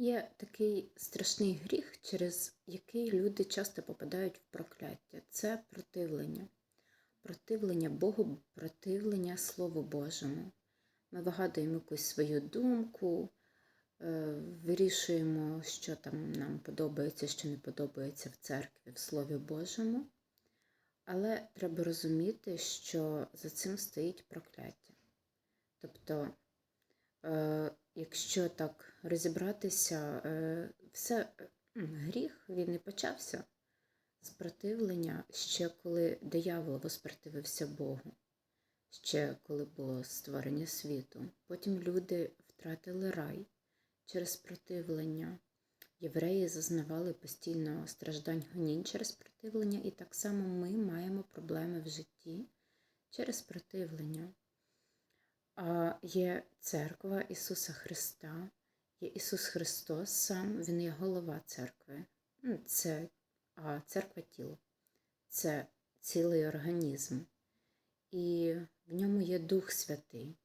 Є такий страшний гріх, через який люди часто попадають в прокляття. Це противлення. Противлення Богу, противлення Слову Божому. Ми вигадуємо якусь свою думку, е, вирішуємо, що там нам подобається, що не подобається в церкві, в Слові Божому. Але треба розуміти, що за цим стоїть прокляття. Тобто, е, якщо так розібратися, е, все гріх він і почався з противлення ще коли диявол воспротивився Богу, ще коли було створення світу. Потім люди втратили рай через противлення. Євреї зазнавали постійно страждань гонінь через противлення, і так само ми маємо проблеми в житті через противлення. Є церква Ісуса Христа, є Ісус Христос сам, Він є голова церкви. Ну, Це а церква тіло. Це цілий організм. І в ньому є Дух Святий.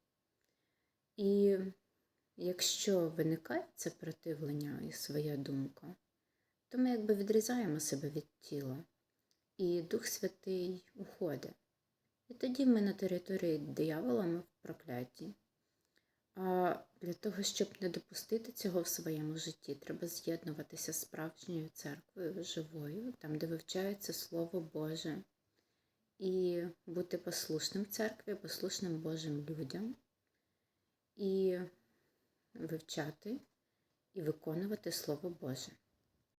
І якщо виникає це противлення і своя думка, то ми якби відрізаємо себе від тіла, і Дух Святий уходить. І тоді ми на території диявола ми в прокляті. А для того, щоб не допустити цього в своєму житті, треба з'єднуватися з справжньою церквою, живою, там, де вивчається Слово Боже, і бути послушним церкві, послушним Божим людям, і вивчати і виконувати Слово Боже.